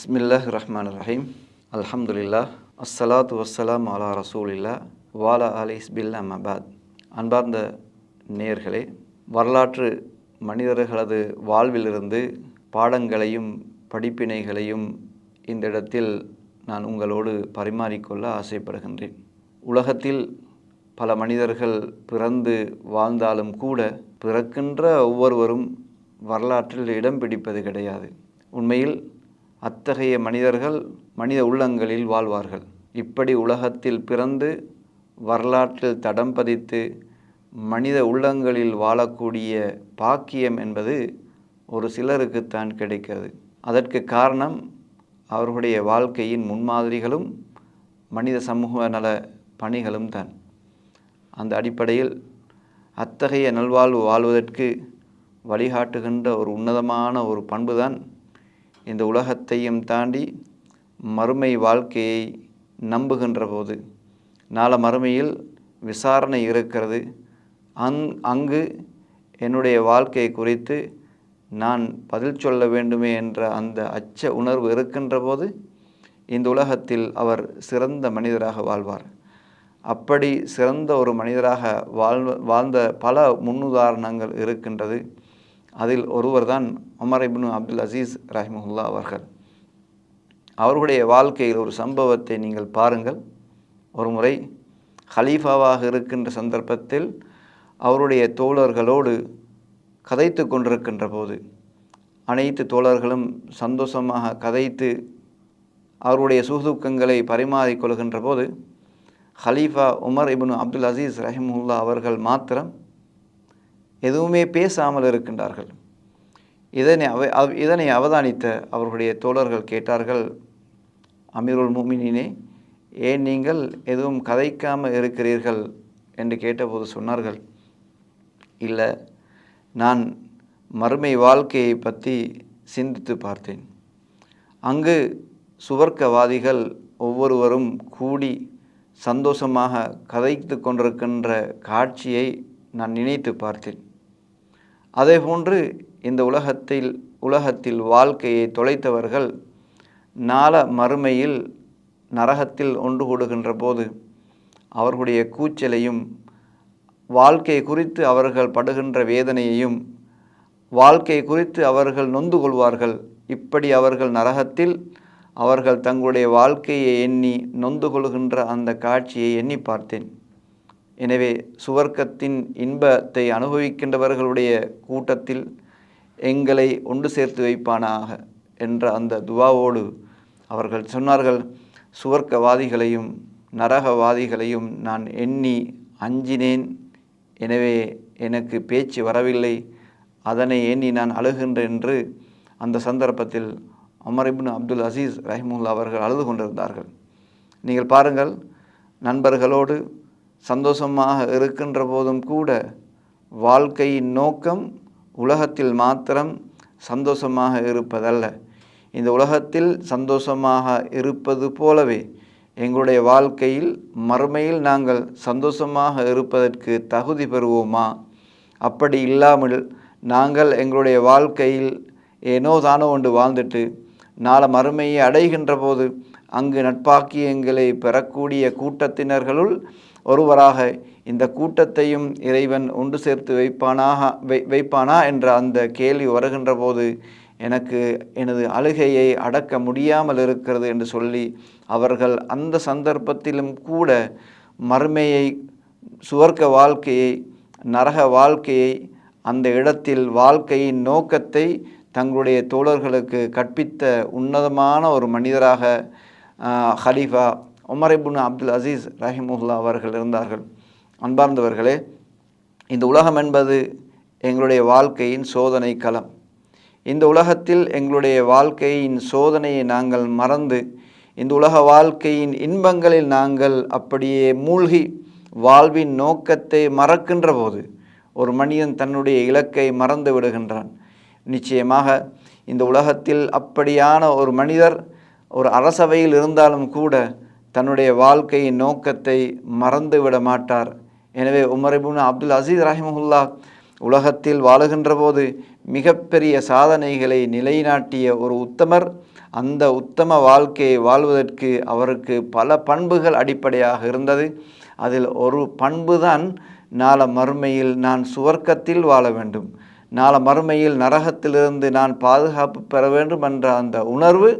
பிஸ்மில்லாஹ் ரஹ்மான் ரஹீம் அல்ஹம்துலில்லா அஸ்ஸலாத்து வஸ்ஸலாம் அலா ரசூலில்லா வாலா அலி இஸ்பில் அமபாத் அன்பார்ந்த நேயர்களே வரலாற்று மனிதர்களது வாழ்விலிருந்து பாடங்களையும் படிப்பினைகளையும் இந்த இடத்தில் நான் உங்களோடு பரிமாறிக்கொள்ள ஆசைப்படுகின்றேன். உலகத்தில் பல மனிதர்கள் பிறந்து வாழ்ந்தாலும் கூட பிறக்கின்ற ஒவ்வொருவரும் வரலாற்றில் இடம் பிடிப்பது கிடையாது. உண்மையில் அத்தகைய மனிதர்கள் மனித உள்ளங்களில் வாழ்வார்கள். இப்படி உலகத்தில் பிறந்து வரலாற்றில் தடம் பதித்து மனித உள்ளங்களில் வாழக்கூடிய பாக்கியம் என்பது ஒரு சிலருக்குத்தான் கிடைக்கிறது. அதற்கு காரணம் அவர்களுடைய வாழ்க்கையின் முன்மாதிரிகளும் மனித சமூக நல பணிகளும் தான். அந்த அடிப்படையில் அத்தகைய நல்வாழ்வு வாழ்வதற்கு வழிகாட்டுகின்ற ஒரு உன்னதமான ஒரு பண்புதான் இந்த உலகத்தையும் தாண்டி மறுமை வாழ்க்கையை நம்புகின்ற போது நாள மறுமையில் விசாரணை இருக்கிறது. அங் அங்கு என்னுடைய வாழ்க்கை குறித்து நான் பதில் சொல்ல வேண்டுமே என்ற அந்த அச்ச உணர்வு இருக்கின்ற போது இந்த உலகத்தில் அவர் சிறந்த மனிதராக வாழ்வார். அப்படி சிறந்த ஒரு மனிதராக வாழ்வ வாழ்ந்த பல முன்னுதாரணங்கள் இருக்கின்றது. அதில் ஒருவர் தான் உமர் இப்னு அப்துல் அசீஸ் ரஹிமுல்லா அவர்கள். அவர்களுடைய வாழ்க்கையில் ஒரு சம்பவத்தை நீங்கள் பாருங்கள். ஒரு முறை ஹலீஃபாவாக இருக்கின்ற சந்தர்ப்பத்தில் அவருடைய தோழர்களோடு கதைத்து கொண்டிருக்கின்ற போது அனைத்து தோழர்களும் சந்தோஷமாக கதைத்து அவருடைய சுகதுக்கங்களை பரிமாறிக்கொள்கின்ற போது ஹலீஃபா உமர் இபுனு அப்துல் அசீஸ் ரஹிமுல்லா அவர்கள் மாத்திரம் எதுவுமே பேசாமல் இருக்கின்றார்கள். இதனை அவ அவ் இதனை அவதானித்த அவர்களுடைய தோழர்கள் கேட்டார்கள் அமீருல் மூமினினே ஏன் நீங்கள் எதுவும் கதைக்காமல் இருக்கிறீர்கள்? என்று கேட்டபோது சொன்னார்கள் இல்லை நான் மறுமை வாழ்க்கையை பற்றி சிந்தித்து பார்த்தேன். அங்கு சுவர்க்கவாதிகள் ஒவ்வொருவரும் கூடி சந்தோஷமாக கதைத்து கொண்டிருக்கின்ற காட்சியை நான் நினைத்து பார்த்தேன். அதேபோன்று இந்த உலகத்தில் உலகத்தில் வாழ்க்கையை தொலைத்தவர்கள் நாள மறுமையில் நரகத்தில் ஒன்று கூடுகின்ற போது அவர்களுடைய கூச்சலையும் வாழ்க்கை குறித்து அவர்கள் படுகின்ற வேதனையையும் வாழ்க்கை குறித்து அவர்கள் நொந்து கொள்வார்கள். இப்படி அவர்கள் நரகத்தில் அவர்கள் தங்களுடைய வாழ்க்கையை எண்ணி நொந்து கொள்கின்ற அந்த காட்சியை எண்ணி பார்த்தேன். எனவே சுவர்க்கத்தின் இன்பத்தை அனுபவிக்கின்றவர்களுடைய கூட்டத்தில் எங்களை ஒன்று சேர்த்து வைப்பானாக என்ற அந்த துவாவோடு அவர்கள் சொன்னார்கள் சுவர்க்கவாதிகளையும் நரகவாதிகளையும் நான் எண்ணி அஞ்சினேன். எனவே எனக்கு பேச்சு வரவில்லை. அதனை எண்ணி நான் அழுகின்றேன் என்று அந்த சந்தர்ப்பத்தில் அமரிபின் அப்துல் அசீஸ் ரஹிமுல்லா அவர்கள் அழுது கொண்டிருந்தார்கள். நீங்கள் பாருங்கள் நண்பர்களோடு சந்தோஷமாக இருக்கின்ற போதும் கூட வாழ்க்கையின் நோக்கம் உலகத்தில் மாத்திரம் சந்தோஷமாக இருப்பதல்ல. இந்த உலகத்தில் சந்தோஷமாக இருப்பது போலவே எங்களுடைய வாழ்க்கையில் மறுமையில் நாங்கள் சந்தோஷமாக இருப்பதற்கு தகுதி பெறுவோமா? அப்படி இல்லாமல் நாங்கள் எங்களுடைய வாழ்க்கையில் ஏனோ தானோ ஒன்று வாழ்ந்துட்டு நாள மறுமையை அடைகின்ற போது அங்கு நட்பாக்கியங்களை பெறக்கூடிய கூட்டத்தினர்களுள் ஒருவராக இந்த கூட்டத்தையும் இறைவன் ஒன்று சேர்த்து வைப்பானாக வை வைப்பானா என்ற அந்த கேள்வி வருகின்ற போது எனக்கு எனது அழுகையை அடக்க முடியாமல் இருக்கிறது என்று சொல்லி அவர்கள் அந்த சந்தர்ப்பத்திலும் கூட மறுமையை சுவர்க்க வாழ்க்கையை நரக வாழ்க்கையை அந்த இடத்தில் வாழ்க்கையின் நோக்கத்தை தங்களுடைய தோழர்களுக்கு கற்பித்த உன்னதமான ஒரு மனிதராக ஹலீஃபா உமர் இபுன் அப்துல் அசீஸ் ரஹிமுல்லா அவர்கள் இருந்தார்கள். அன்பார்ந்தவர்களே இந்த உலகம் என்பது எங்களுடைய வாழ்க்கையின் சோதனை களம். இந்த உலகத்தில் எங்களுடைய வாழ்க்கையின் சோதனையை நாங்கள் மறந்து இந்த உலக வாழ்க்கையின் இன்பங்களில் நாங்கள் அப்படியே மூழ்கி வாழ்வின் நோக்கத்தை மறக்கின்ற போது ஒரு மனிதன் தன்னுடைய இலக்கை மறந்து விடுகின்றான். நிச்சயமாக இந்த உலகத்தில் அப்படியான ஒரு மனிதர் ஒரு அரசவையில் இருந்தாலும் கூட தன்னுடைய வாழ்க்கையின் நோக்கத்தை மறந்து விட மாட்டார். எனவே உமரிபுன் அப்துல் அசீஸ் ரஹிமஹுல்லா உலகத்தில் வாழுகின்ற போது மிகப்பெரிய சாதனைகளை நிலைநாட்டிய ஒரு உத்தமர். அந்த உத்தம வாழ்க்கையை வாழ்வதற்கு அவருக்கு பல பண்புகள் அடிப்படையாக இருந்தது. அதில் ஒரு பண்பு தான் நாள மறுமையில் நான் சுவர்க்கத்தில் வாழ வேண்டும். நாள மறுமையில் நரகத்திலிருந்து நான் பாதுகாப்பு பெற வேண்டும் என்ற அந்த உணர்வு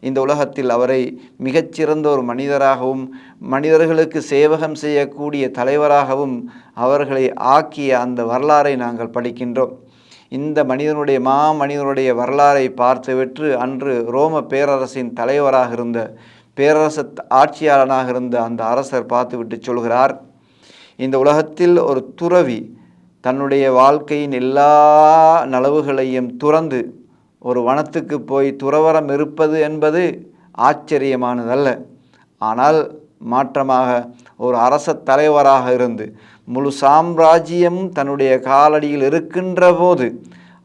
இந்த உலகத்தில் அவரை மிகச்சிறந்த ஒரு மனிதராகவும் மனிதர்களுக்கு சேவகம் செய்யக்கூடிய தலைவராகவும் அவர்களை ஆக்கிய அந்த வரலாறை நாங்கள் படிக்கின்றோம். இந்த மனிதனுடைய மா மனிதனுடைய வரலாறை பார்த்துவிட்டு அன்று ரோம பேரரசின் தலைவராக இருந்த பேரரச ஆட்சியாளனாக இருந்த அந்த அரசர் பார்த்துவிட்டு சொல்கிறார் இந்த உலகத்தில் ஒரு துறவி தன்னுடைய வாழ்க்கையின் எல்லா நலவுகளையும் துறந்து ஒரு வனத்துக்கு போய் துறவரம் இருப்பது என்பது ஆச்சரியமானதல்ல. ஆனால் மாற்றமாக ஒரு அரச தலைவராக இருந்து முழு சாம்ராஜ்யம் தன்னுடைய காலடியில் இருக்கின்ற போது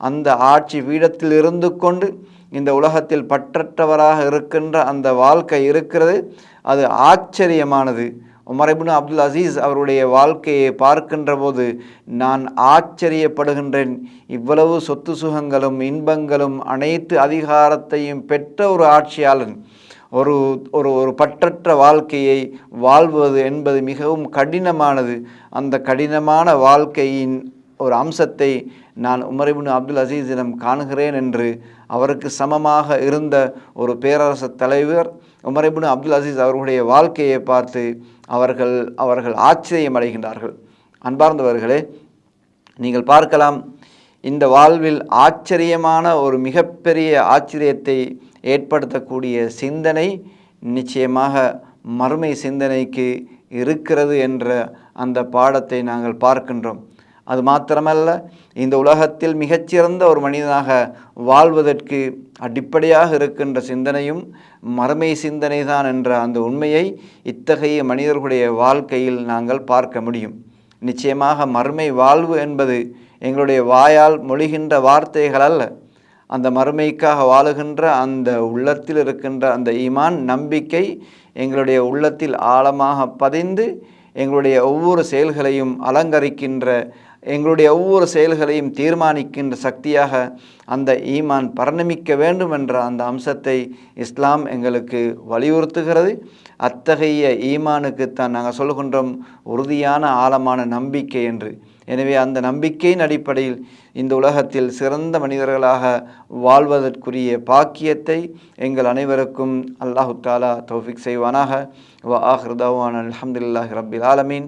அந்த ஆட்சி பீடத்தில் இருந்து கொண்டு இந்த உலகத்தில் பற்றற்றவராக இருக்கின்ற அந்த வாழ்க்கை இருக்கிறது. அது ஆச்சரியமானது. உமரபின் அப்துல் அசீஸ் அவருடைய வாழ்க்கையை பார்க்கின்ற போது நான் ஆச்சரியப்படுகின்றேன். இவ்வளவு சொத்து சுகங்களும் இன்பங்களும் அனைத்து அதிகாரத்தையும் பெற்ற ஒரு ஆட்சியாளன். ஒரு ஒரு ஒரு பற்றற்ற வாழ்க்கையை வாழ்வது என்பது மிகவும் கடினமானது. அந்த கடினமான வாழ்க்கையின் ஒரு அம்சத்தை நான் உமரிபின் அப்துல் அசீஸிடம் காணுகிறேன் என்று அவருக்கு சமமாக இருந்த ஒரு பேரரசு தலைவர் உமரிபின் அப்துல் அசீஸ் அவர்களுடைய வாழ்க்கையை பார்த்து அவர்கள் அவர்கள் ஆச்சரியம் அடைகின்றார்கள். அன்பார்ந்தவர்களே நீங்கள் பார்க்கலாம் இந்த வாழ்வில் ஆச்சரியமான ஒரு மிகப்பெரிய ஆச்சரியத்தை ஏற்படுத்தக்கூடிய சிந்தனை நிச்சயமாக மறுமை சிந்தனைக்கு இருக்கிறது என்ற அந்த பாடத்தை நாங்கள் பார்க்கின்றோம். அது மாத்திரமல்ல இந்த உலகத்தில் மிகச்சிறந்த ஒரு மனிதனாக வாழ்வதற்கு அடிப்படையாக இருக்கின்ற சிந்தனையும் மறுமை சிந்தனை தான் என்ற அந்த உண்மையை இத்தகைய மனிதர்களுடைய வாழ்க்கையில் நாங்கள் பார்க்க முடியும். நிச்சயமாக மறுமை வாழ்வு என்பது எங்களுடைய வாயால் மொழிகின்ற வார்த்தைகள் அல்ல. அந்த மறுமைக்காக வாழுகின்ற அந்த உள்ளத்தில் இருக்கின்ற அந்த ஈமான் நம்பிக்கை எங்களுடைய உள்ளத்தில் ஆழமாக பதிந்து எங்களுடைய ஒவ்வொரு செயல்களையும் அலங்கரிக்கின்ற எங்களுடைய ஒவ்வொரு செயல்களையும் தீர்மானிக்கின்ற சக்தியாக அந்த ஈமான் பரணமிக்க வேண்டும் என்ற அந்த அம்சத்தை இஸ்லாம் எங்களுக்கு வலியுறுத்துகிறது. அத்தகைய ஈமானுக்குத்தான் நாங்கள் சொல்கின்றோம் உறுதியான ஆழமான நம்பிக்கை என்று. எனவே அந்த நம்பிக்கையின் அடிப்படையில் இந்த உலகத்தில் சிறந்த மனிதர்களாக வாழ்வதற்குரிய பாக்கியத்தை எங்கள் அனைவருக்கும் அல்லாஹு தாலா தௌஃபிக் செய்வானாக. வ ஆஹ்ருதாவான் அலமதுல்லாஹி ரபில் ஆலமீன்.